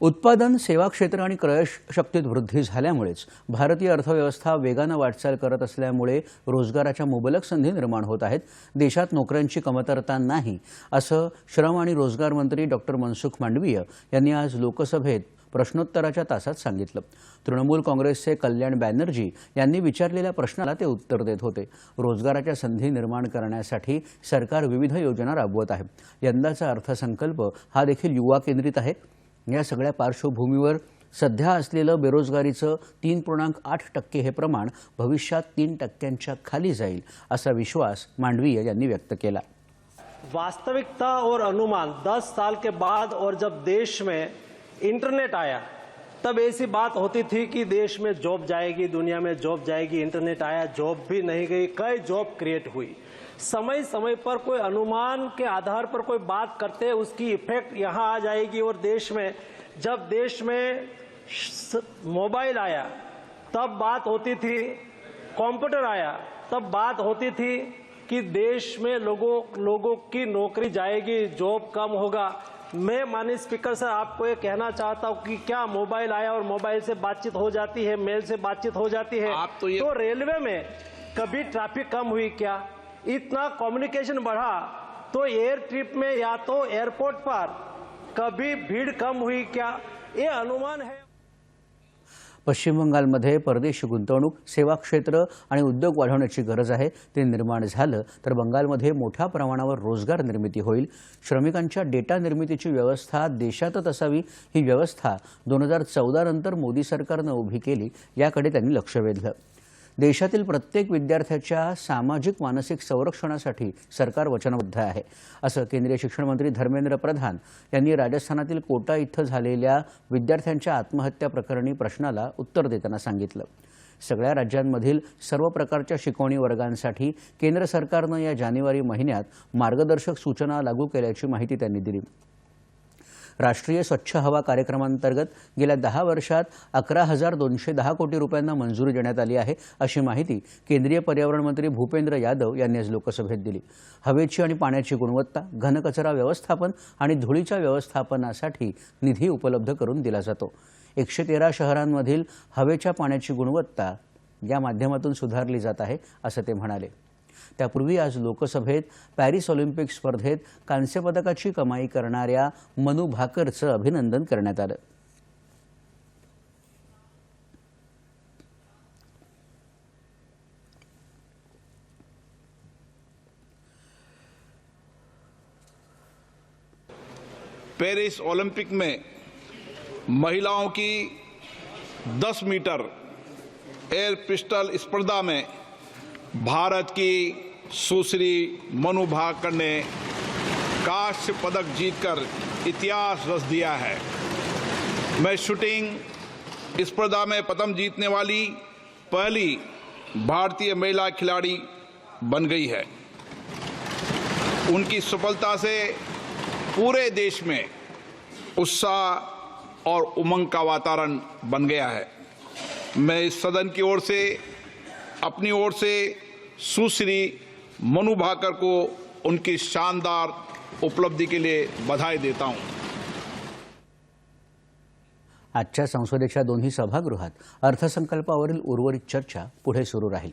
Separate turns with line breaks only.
उत्पादन सेवा क्षेत्र आणि क्रयशक्तीत वृद्धी झाल्यामुळेच भारतीय अर्थव्यवस्था वेगानं वाटचाल करत असल्यामुळे रोजगाराच्या मुबलक संधी निर्माण होत आहेत. देशात नोकऱ्यांची कमतरता नाही असं श्रम आणि रोजगार मंत्री डॉक्टर मनसुख मांडवीय यांनी आज लोकसभेत प्रश्नोत्तराच्या तासात सांगितलं. तृणमूल काँग्रेसचे कल्याण बॅनर्जी यांनी विचारलेल्या प्रश्नाला ते उत्तर देत होते. रोजगाराच्या संधी निर्माण करण्यासाठी सरकार विविध योजना राबवत आहे. यंदाचा अर्थसंकल्प हा देखील युवा केंद्रित आहे. या सगळ्या पार्श्वभूमीवर सध्या असलेलं बेरोजगारीचं तीन पूर्णांक आठ टक्के हे प्रमाण भविष्यात तीन टक्क्यांच्या खाली जाईल असा विश्वास मांडवीय यांनी व्यक्त केला.
वास्तविकता और अनुमान 10 साल के बाद और जब देश में इंटरनेट आया तब ऐसी बात होती थी कि देश में जॉब जाएगी, दुनिया में जॉब जाएगी, इंटरनेट आया, जॉब भी नहीं गई, कई जॉब क्रिएट हुई। समय समय पर कोई अनुमान के आधार पर कोई बात करते, उसकी इफ़ेक्ट यहाँ आ जाएगी और देश में, जब देश में मोबाइल आया, तब बात होती थी, कंप्यूटर आया, तब बात होती थी कि देश में लोगों लोगों की नौकरी जाएगी, जॉब कम होगा। मैं माननीय स्पीकर सर आपको ये कहना चाहता हूँ कि क्या मोबाइल आया और मोबाइल से बातचीत हो जाती है मेल से बातचीत हो जाती है?
आप तो ये-
तो रेलवे में कभी ट्रैफ़िक कम हुई क्या? इतना कम्युनिकेशन बढ़ा तो एयर ट्रिप में या तो एयरपोर्ट पर कभी भीड़ कम हुई क्या? ये अनुमान है।
पश्चिम बंगालमध्ये परदेशी गुंतवणूक सेवा क्षेत्र आणि उद्योग वाढवण्याची गरज आहे. ते निर्माण झालं तर बंगालमध्ये मोठ्या प्रमाणावर रोजगार निर्मिती होईल. श्रमिकांच्या डेटा निर्मितीची व्यवस्था देशातच असावी ही व्यवस्था दोन हजार चौदा नंतर मोदी सरकारनं उभी केली याकडे त्यांनी लक्ष वेधलं. देशातील प्रत्येक विद्यार्थ्याच्या सामाजिक मानसिक संरक्षणासाठी सरकार वचनबद्ध आहे. असं केंद्रीय शिक्षण मंत्री धर्मेंद्र प्रधान यांनी राजस्थानातील कोटा इथं झालेल्या विद्यार्थ्यांच्या आत्महत्या प्रकरणी प्रश्नाला उत्तर देताना सांगितलं. सगळ्या राज्यांमधील सर्व प्रकारच्या शिकवणी वर्गांसाठी केंद्र सरकारनं या जानेवारी महिन्यात मार्गदर्शक सूचना लागू केल्याची माहिती त्यांनी दिली. राष्ट्रीय स्वच्छ हवा कार्यक्रमांतर्गत गेल्या दहा वर्षात अकरा हजार दोनशे दहा कोटी रुपयांना मंजुरी देण्यात आली आहे अशी माहिती केंद्रीय पर्यावरण मंत्री भूपेंद्र यादव यांनी आज लोकसभेत दिली. हवेची आणि पाण्याची गुणवत्ता घनकचरा व्यवस्थापन आणि धुळीच्या व्यवस्थापनासाठी निधी उपलब्ध करून दिला जातो. एकशे तेरा शहरांमधील हवेच्या पाण्याची गुणवत्ता या माध्यमातून सुधारली जात आहे असं ते म्हणाले. त्यापूर्वी आज लोकसभेत पॅरिस ऑलिम्पिक स्पर्धेत कांस्यपदकाची कमाई करणाऱ्या मनु भाकरचं अभिनंदन करण्यात आलं.
पेरिस ओलंपिक में महिलाओं की 10 मीटर एयर पिस्टल स्पर्धा में भारत की सुश्री मनु भाकर ने कांस्य पदक जीतकर इतिहास रच दिया है। मैं शूटिंग स्पर्धा में पदम जीतने वाली पहली भारतीय महिला खिलाड़ी बन गई है। उनकी सफलता से पूरे देश में उत्साह और उमंग का वातावरण बन गया है। मैं इस सदन की ओर से, अपनी ओर से सुश्री मनु भाकर को उनकी शानदार उपलब्धि के लिए बधाई देता हूं।
आजच्या संसदेच्या दोन्ही सभागृहात अर्थसंकल्पावरील उर्वरित चर्चा पुढे सुरू राहील.